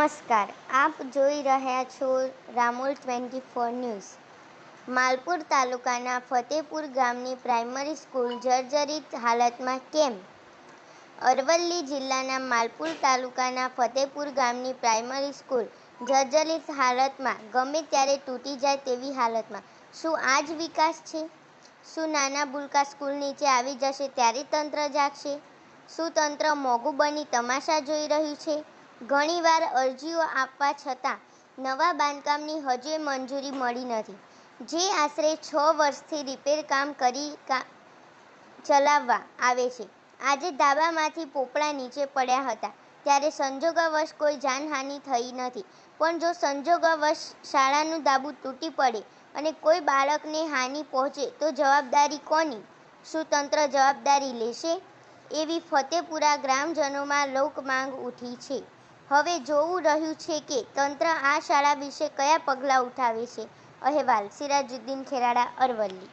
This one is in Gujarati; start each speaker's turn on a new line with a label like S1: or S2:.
S1: નમસ્કાર, આપ જોઈ રહ્યા છો Ramol twenty four news. Malpur તાલુકાના ફતેપુર ગામની પ્રાઇમરી સ્કૂલ જર્જરિત હાલતમાં કેમ? અરવલ્લી જિલ્લાના માલપુર તાલુકાના ફતેપુર ગામની પ્રાઇમરી સ્કૂલ જર્જરિત હાલતમાં ગમે ત્યારે તૂટી જાય તેવી હાલતમાં. શું આ જ વિકાસ છે? શું નાના બુલકા સ્કૂલ નીચે આવી જશે ત્યારે તંત્ર જાગશે? શું તંત્ર મોંઘું બની તમાશા જોઈ રહ્યું છે? ઘણીવાર અરજીઓ આપવા છતાં નવા બાંધકામની હજે મંજૂરી મળી નથી. જે આશરે છ વર્ષથી રિપેર કામ કરી ચલાવવા આવે છે. આજે ધાબામાંથી પોપડા નીચે પડ્યા હતા. ત્યારે સંજોગાવશ કોઈ જાનહાનિ થઈ નથી. પણ જો સંજોગોવશ શાળાનું ધાબું તૂટી પડે અને કોઈ બાળકને હાનિ પહોંચે, તો જવાબદારી કોની? શું તંત્ર જવાબદારી લેશે? એવી ફતેપુરા ગ્રામજનોમાં લોકમાંગ ઉઠી છે. હવે જોવું રહ્યું છે કે તંત્ર આ શાળા વિશે કયા પગલાં ઉઠાવે છે. અહેવાલ, સિરાજુદ્દીન ખેરાડા અરવલ્લી.